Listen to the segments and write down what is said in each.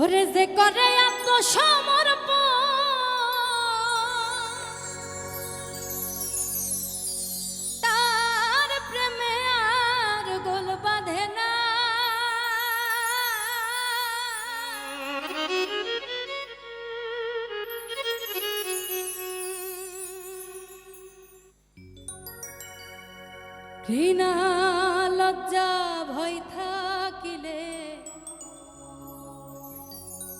ওরে যে করে আত্মসমর্পণ। তার প্রেমে আর গোল বাঁধে না। ঘৃণা লজ্জা ভয় থাকিলে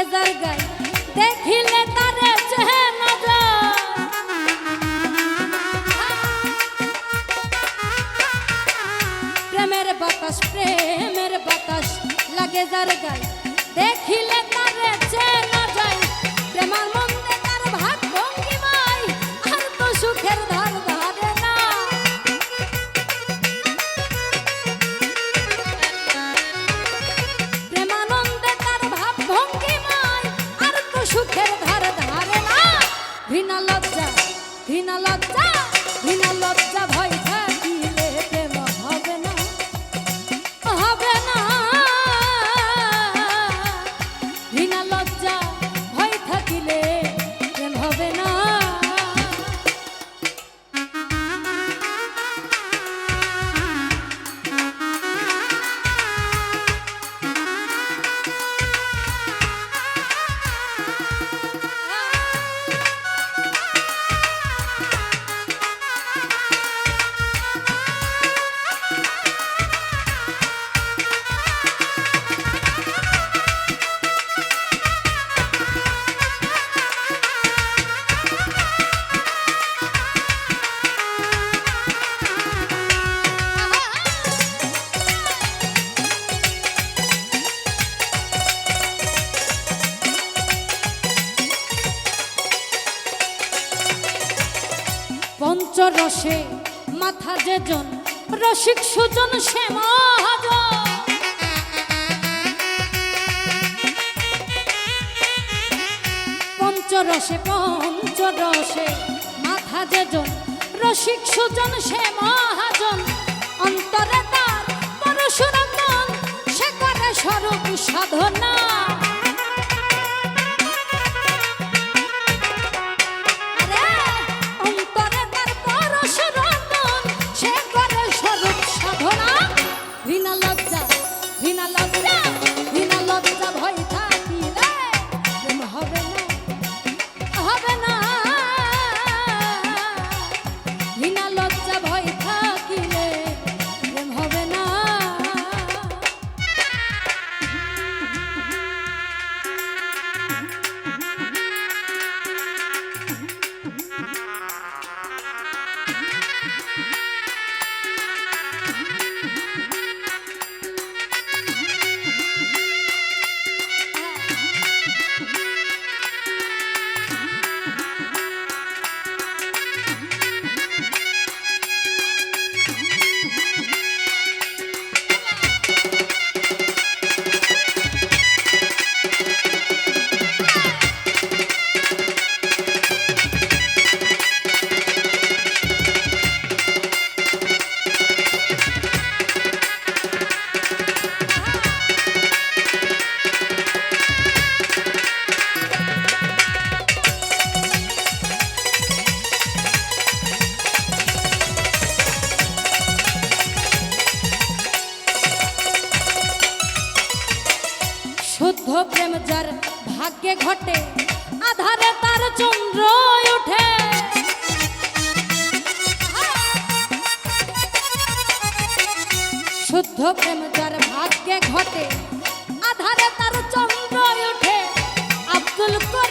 লাগে যার গায়ে দেখিলে লজ্জা ঘৃণা লজ্জা ঘৃণা লজ্জা ভয় পঞ্চরসে মাথা যেজন, রসিক সুজন সে মহাজন। পঞ্চরসে পঞ্চরসে মাথা যেজন, রসিক সুজন সে মহাজন। অন্তরে তার পরশুরন্দন সে করে স্বরূপ সাধনা প্রেম যার ভাগ্যে ঘটে, আধারে তার চন্দ্র উঠে শুদ্ধ প্রেম যার ভাগ্যে ঘটে, আধারে তার চন্দ্র উঠে আব্দুল কর